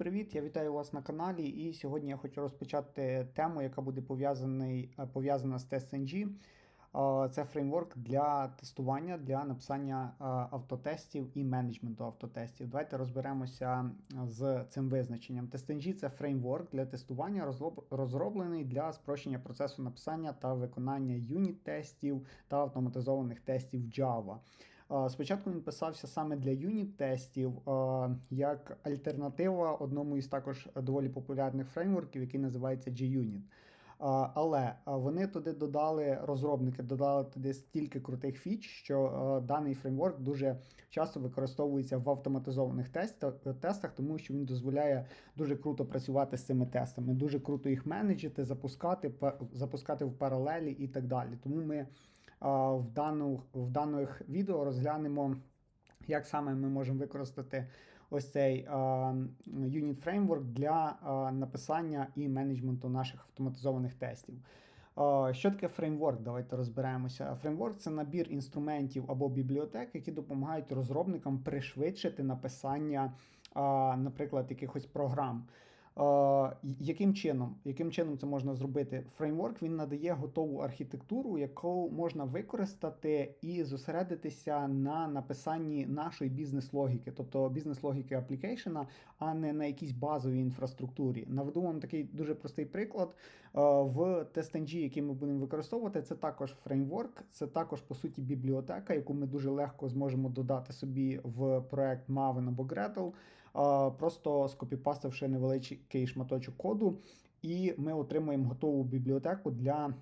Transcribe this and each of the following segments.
Привіт, я вітаю вас на каналі. І сьогодні я хочу розпочати тему, яка буде е, пов'язана з TestNG. Е, Це фреймворк для тестування, для написання е, автотестів і менеджменту автотестів. Давайте розберемося з цим визначенням. TestNG – це фреймворк для тестування, розроблений для спрощення процесу написання та виконання юніт-тестів та автоматизованих тестів Java. Спочатку він писався саме для юніт-тестів як альтернатива одному із також доволі популярних фреймворків, який називається JUnit. Але вони туди додали розробники, додали туди стільки крутих фіч, що даний фреймворк дуже часто використовується в автоматизованих тестах, тому що він дозволяє дуже круто працювати з цими тестами, дуже круто їх менеджити, запускати, запускати в паралелі і так далі. Тому ми в, дану, в даних відео розглянемо, як саме ми можемо використати ось цей Unit Framework для написання і менеджменту наших автоматизованих тестів. Що таке фреймворк? Давайте розберемося. Фреймворк це набір інструментів або бібліотек, які допомагають розробникам пришвидшити написання, наприклад, якихось програм. Яким чином? Яким чином це можна зробити? Фреймворк він надає готову архітектуру, яку можна використати і зосередитися на написанні нашої бізнес-логіки, тобто бізнес-логіки аплікейшена, а не на якійсь базовій інфраструктурі. Наведу вам такий дуже простий приклад. В TestNG, який ми будемо використовувати, це також фреймворк, це також по суті бібліотека, яку ми дуже легко зможемо додати собі в проект Maven або е, просто скопіпастивши невеличкий шматочок коду, і ми отримуємо готову бібліотеку для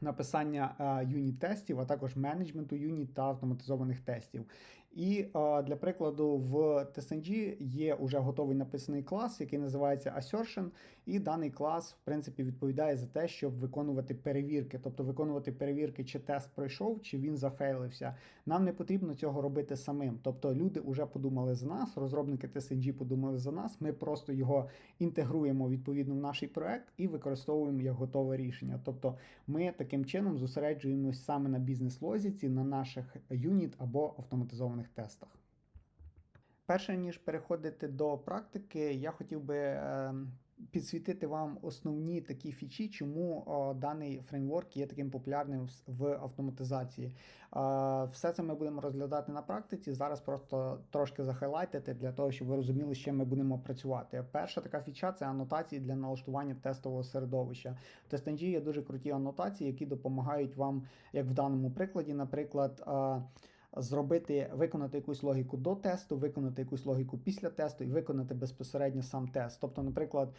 написання е, юніт-тестів, а також менеджменту юніт та автоматизованих тестів. І е, для прикладу, в TestNG є вже готовий написаний клас, який називається Assertion, і даний клас, в принципі, відповідає за те, щоб виконувати перевірки, тобто виконувати перевірки, чи тест пройшов, чи він зафейлився. Нам не потрібно цього робити самим. Тобто люди вже подумали за нас, розробники TestNG подумали за нас. Ми просто його інтегруємо відповідно в наш проект і використовуємо як готове рішення. Тобто ми таким чином зосереджуємось саме на бізнес-лозіці, на наших юніт або автоматизованих тестах. Перше ніж переходити до практики, я хотів би е, підсвітити вам основні такі фічі, чому о, даний фреймворк є таким популярним в- в автоматизації. Е, Все це ми будемо розглядати на практиці. Зараз просто трошки захайлайтити для того, щоб ви розуміли, з чим ми будемо працювати. Перша така фіча це анотації для налаштування тестового середовища. В TestNG є дуже круті анотації, які допомагають вам, як в даному прикладі, наприклад. е, зробити, виконати якусь логіку до тесту, виконати якусь логіку після тесту і виконати безпосередньо сам тест. Тобто, наприклад,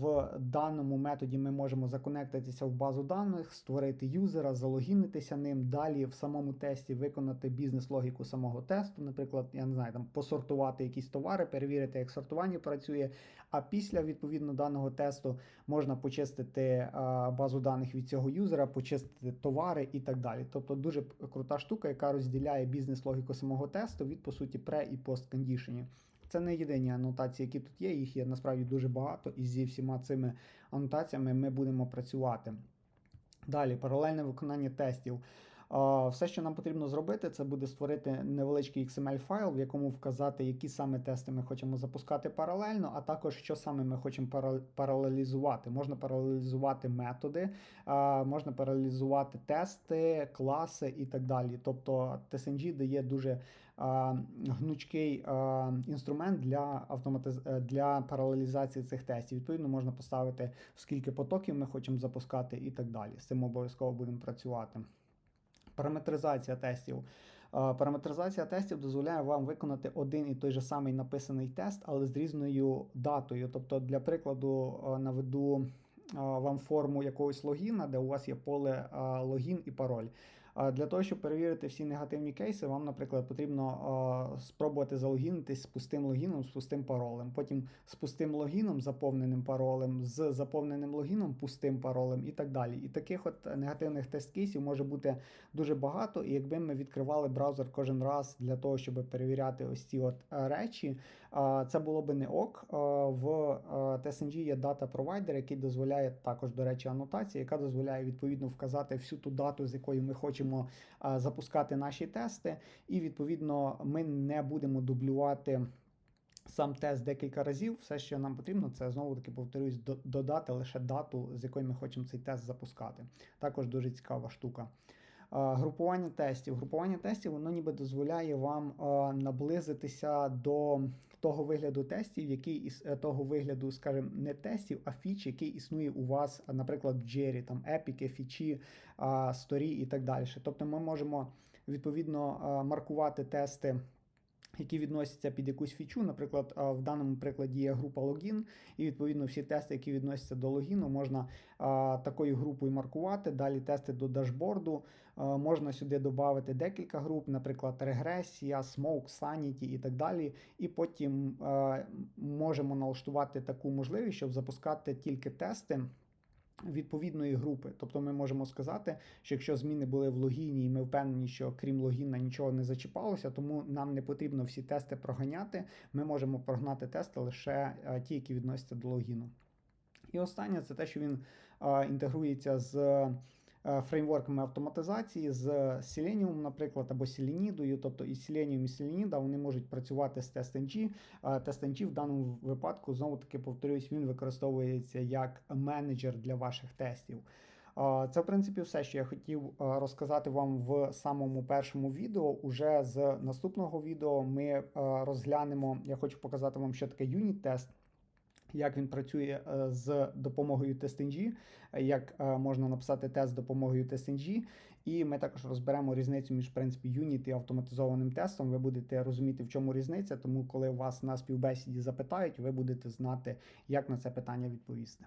в даному методі ми можемо законектитися в базу даних, створити юзера, залогінитися ним, далі в самому тесті виконати бізнес-логіку самого тесту, наприклад, я не знаю, там посортувати якісь товари, перевірити, як сортування працює. А після відповідно даного тесту можна почистити базу даних від цього юзера, почистити товари і так далі. Тобто дуже крута штука, яка розділяє бізнес-логіку самого тесту від по суті пре і пост-кондішенів. Це не єдині анотації, які тут є. Їх є насправді дуже багато, і зі всіма цими анотаціями ми будемо працювати. Далі, паралельне виконання тестів. Все, що нам потрібно зробити, це буде створити невеличкий XML-файл, в якому вказати, які саме тести ми хочемо запускати паралельно, а також що саме ми хочемо паралелізувати. Можна паралелізувати методи, можна паралелізувати тести, класи і так далі. Тобто TSNG дає дуже гнучкий інструмент для автоматиз... для паралелізації цих тестів. Відповідно, можна поставити скільки потоків ми хочемо запускати і так далі. З цим обов'язково будемо працювати. Параметризація тестів. Е, Параметризація тестів дозволяє вам виконати один і той же самий написаний тест, але з різною датою. Тобто, для прикладу, е, наведу е, вам форму якогось логіна, де у вас є поле логін і пароль. Для того, щоб перевірити всі негативні кейси, вам, наприклад, потрібно спробувати залогінитись з пустим логіном, з пустим паролем. Потім з пустим логіном, заповненим паролем, з заповненим логіном, пустим паролем і так далі. І таких от негативних тест-кейсів може бути дуже багато. І якби ми відкривали браузер кожен раз для того, щоб перевіряти ось ці от е, речі, це було би не ок. В TSNG є дата провайдер, який дозволяє також, до речі, анотація, яка дозволяє відповідно вказати всю ту дату, з якою ми хочемо е, запускати наші тести, і відповідно ми не будемо дублювати сам тест декілька разів. Все, що нам потрібно, це знову таки повторюсь, додати лише дату, з якої ми хочемо цей тест запускати. Також дуже цікава штука. А, Групування тестів. Групування тестів воно ніби дозволяє вам наблизитися до того вигляду тестів, який із е, того вигляду, скажімо, не тестів, а фіч, який існує у вас, наприклад, в Джері, там епіки, фічі, сторі і так далі. Тобто ми можемо відповідно маркувати тести. Які відносяться під якусь фічу, наприклад, в даному прикладі є група логін, і відповідно всі тести, які відносяться до логіну, можна такою групою маркувати. Далі тести до дашборду. Можна сюди додати декілька груп, наприклад, регресія, smoke, sanity і так далі. І потім можемо налаштувати таку можливість, щоб запускати тільки тести. Відповідної групи, тобто ми можемо сказати, що якщо зміни були в логіні, і ми впевнені, що крім логіна нічого не зачіпалося, тому нам не потрібно всі тести проганяти. Ми можемо прогнати тести лише е, ті, які відносяться до логіну. І останнє це те, що він е, інтегрується з фреймворками автоматизації, з Selenium, наприклад, або Selenidою, тобто і Selenium, і Selenida, вони можуть працювати з TestNG. Е, TestNG в даному випадку, знову таки повторюсь, він використовується як менеджер для ваших тестів. Е, Це, в принципі, все, що я хотів е, розказати вам в самому першому відео. Уже з наступного відео ми е, розглянемо. Я хочу показати вам, що таке юніт-тест, як він працює е, з допомогою TestNG, як е, можна написати тест з допомогою TestNG. І ми також розберемо різницю між принципі юніт і автоматизованим тестом. Ви будете розуміти, в чому різниця. Тому, коли вас на співбесіді запитають, ви будете знати, як на це питання відповісти.